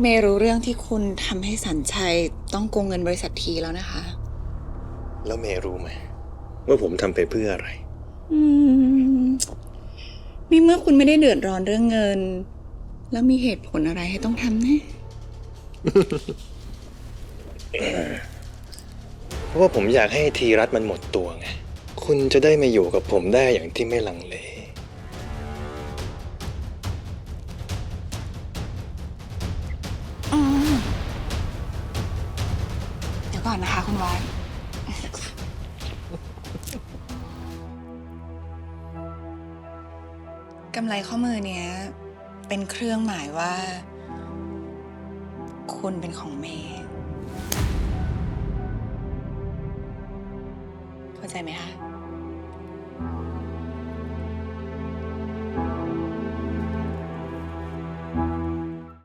เมย์รู้เรื่องที่คุณทำให้สัญชัยต้องโกงเงินบริษัททีแล้วนะคะ แล้วเมย์รู้ไหมว่าผมทำไปเพื่ออะไร อืมนี่เมื่อคุณไม่ได้เดือดร้อนเรื่องเงิน แล้วมีเหตุผลอะไรให้ต้องทำนะ เพราะว่าผมอยากให้ทีรัฐมันหมดตัวไง คุณจะได้มาอยู่กับผมได้อย่างที่ไม่ลังเล ดี๋ยวก่อนนะคะคุณวาน กำไรข้อมือเนี้ย เป็นเครื่องหมายว่า คุณเป็นของเมย์เข้าใจไหมคะ